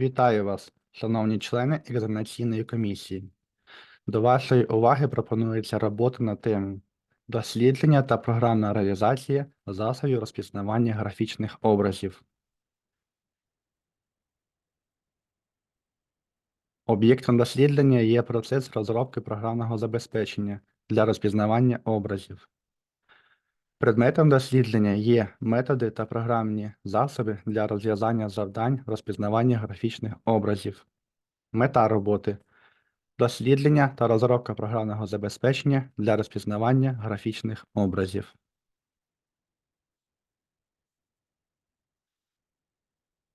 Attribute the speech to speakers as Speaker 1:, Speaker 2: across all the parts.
Speaker 1: Вітаю вас, шановні члени екзаменаційної комісії. До вашої уваги пропонується робота на тему дослідження та програмна реалізація засобів розпізнавання графічних образів. Об'єктом дослідження є процес розробки програмного забезпечення для розпізнавання образів. Предметом дослідження є методи та програмні засоби для розв'язання завдань розпізнавання графічних образів. Мета роботи дослідження та розробка програмного забезпечення для розпізнавання графічних образів.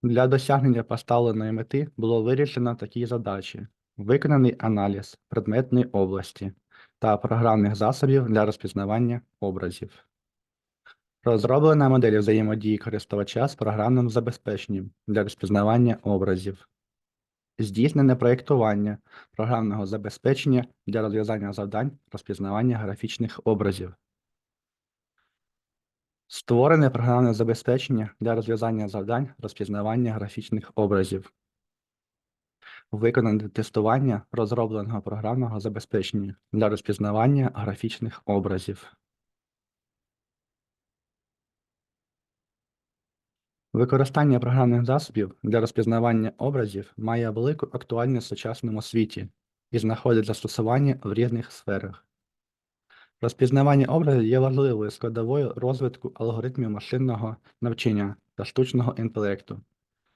Speaker 1: Для досягнення поставленої мети було вирішено такі задачі: виконаний аналіз предметної області та програмних засобів для розпізнавання образів. Розроблена модель взаємодії користувача з програмним забезпеченням для розпізнавання образів. Здійснене проєктування програмного забезпечення для розв'язання завдань розпізнавання графічних образів. Створене програмне забезпечення для розв'язання завдань розпізнавання графічних образів. Виконане тестування розробленого програмного забезпечення для розпізнавання графічних образів. Використання програмних засобів для розпізнавання образів має велику актуальність в сучасному світі і знаходить застосування в різних сферах. Розпізнавання образів є важливою складовою розвитку алгоритмів машинного навчання та штучного інтелекту,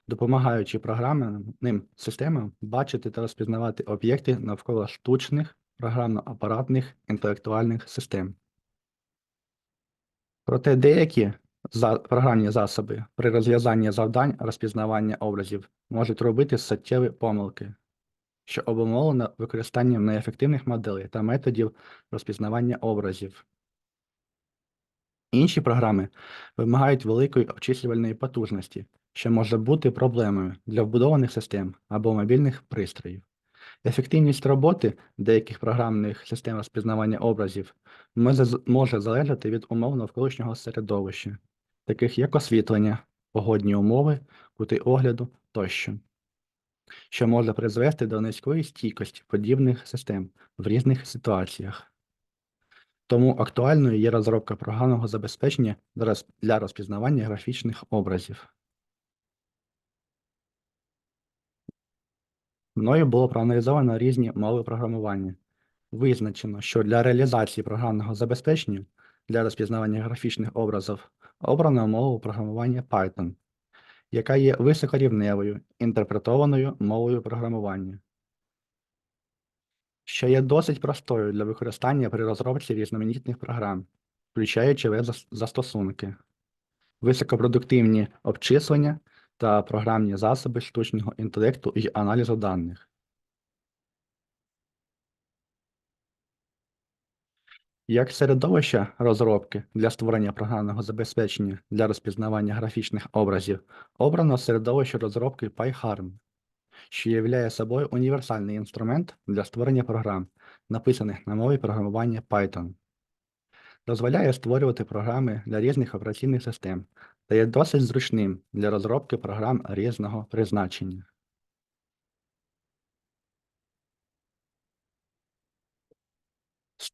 Speaker 1: допомагаючи програмним системам бачити та розпізнавати об'єкти навколо штучних, програмно-апаратних інтелектуальних систем. Проте деякі програмні засоби при розв'язанні завдань розпізнавання образів можуть робити суттєві помилки, що обумовлено використанням неефективних моделей та методів розпізнавання образів. Інші програми вимагають великої обчислювальної потужності, що може бути проблемою для вбудованих систем або мобільних пристроїв. Ефективність роботи деяких програмних систем розпізнавання образів може залежати від умов навколишнього середовища, таких як освітлення, погодні умови, кути огляду тощо, що може призвести до низької стійкості подібних систем в різних ситуаціях. Тому актуальною є розробка програмного забезпечення для розпізнавання графічних образів. Мною було проаналізовано різні мови програмування. Визначено, що для реалізації програмного забезпечення для розпізнавання графічних образів обрано мову програмування Python, яка є високорівневою інтерпретованою мовою програмування, що є досить простою для використання при розробці різноманітних програм, включаючи веб-застосунки, високопродуктивні обчислення та програмні засоби штучного інтелекту і аналізу даних. Як середовище розробки для створення програмного забезпечення для розпізнавання графічних образів обрано середовище розробки PyHarm, що являє собою універсальний інструмент для створення програм, написаних на мові програмування Python. Дозволяє створювати програми для різних операційних систем та є досить зручним для розробки програм різного призначення.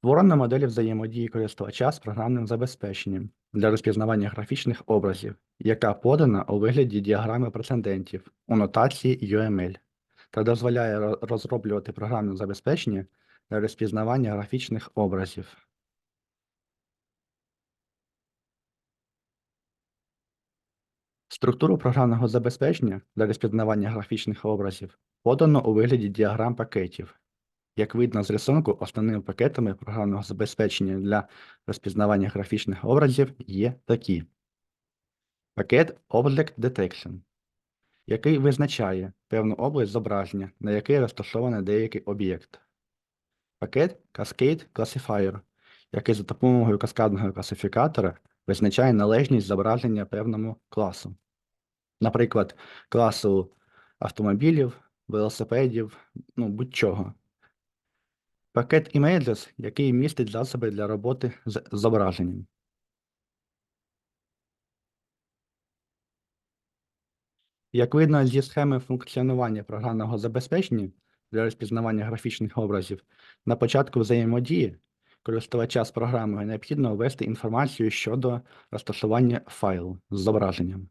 Speaker 1: Створена модель взаємодії користувача з програмним забезпеченням для розпізнавання графічних образів, яка подана у вигляді діаграми прецедентів у нотації UML та дозволяє розроблювати програмне забезпечення для розпізнавання графічних образів. Структуру програмного забезпечення для розпізнавання графічних образів подано у вигляді діаграм пакетів. Як видно з рисунку, основними пакетами програмного забезпечення для розпізнавання графічних образів є такі. Пакет Object Detection, який визначає певну область зображення, на якій розташований деякий об'єкт. Пакет Cascade Classifier, який за допомогою каскадного класифікатора визначає належність зображення певному класу. Наприклад, класу автомобілів, велосипедів, ну будь-чого. Пакет Images, який містить засоби для роботи з зображенням. Як видно зі схеми функціонування програмного забезпечення для розпізнавання графічних образів, на початку взаємодії користувача з програмою необхідно ввести інформацію щодо розташування файлу з зображенням.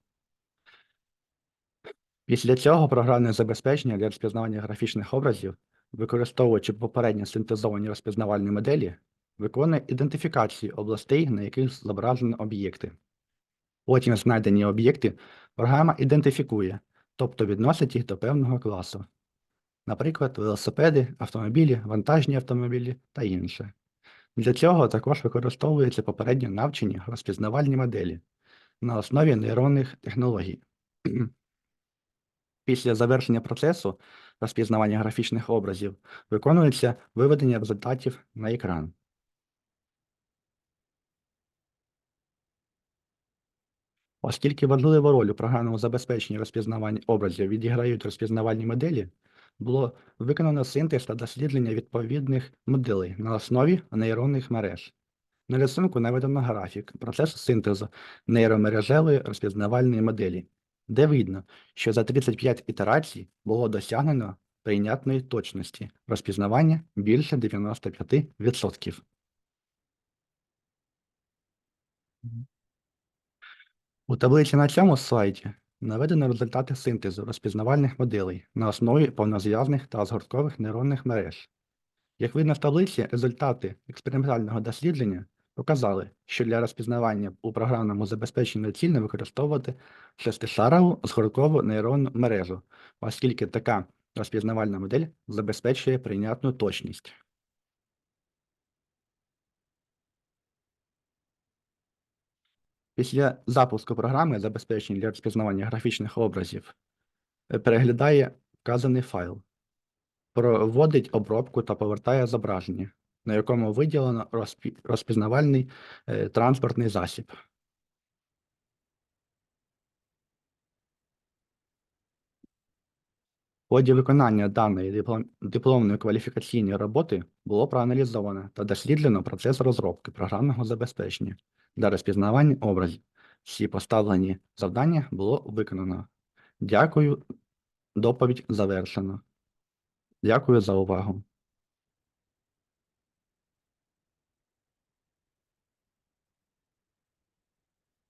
Speaker 1: Після цього програмне забезпечення для розпізнавання графічних образів, використовуючи попередньо синтезовані розпізнавальні моделі, виконує ідентифікацію областей, на яких зображені об'єкти. Потім знайдені об'єкти програма ідентифікує, тобто відносить їх до певного класу. Наприклад, велосипеди, автомобілі, вантажні автомобілі та інше. Для цього також використовуються попередньо навчені розпізнавальні моделі на основі нейронних технологій. Після завершення процесу розпізнавання графічних образів виконується виведення результатів на екран. Оскільки важливу роль у програмному забезпеченні розпізнавання образів відіграють розпізнавальні моделі, було виконано синтез та дослідження відповідних моделей на основі нейронних мереж. На рисунку наведено графік процесу синтезу нейромережевої розпізнавальної моделі, де видно, що за 35 ітерацій було досягнено прийнятної точності розпізнавання більше 95%. У таблиці на цьому слайді наведено результати синтезу розпізнавальних моделей на основі повнозв'язних та згорткових нейронних мереж. Як видно в таблиці, результати експериментального дослідження показали, що для розпізнавання у програмному забезпеченні доцільно використовувати шестишарову згорткову нейронну мережу, оскільки така розпізнавальна модель забезпечує прийнятну точність. Після запуску програми забезпечення для розпізнавання графічних образів е, переглядає вказаний файл, проводить обробку та повертає зображення, на якому виділено розпі- розпізнавальний е, транспортний засіб. В ході виконання даної диплом- дипломної кваліфікаційної роботи було проаналізовано та досліджено процес розробки програмного забезпечення для розпізнавання образів. Всі поставлені завдання було виконано. Дякую. Доповідь завершено. Дякую за увагу.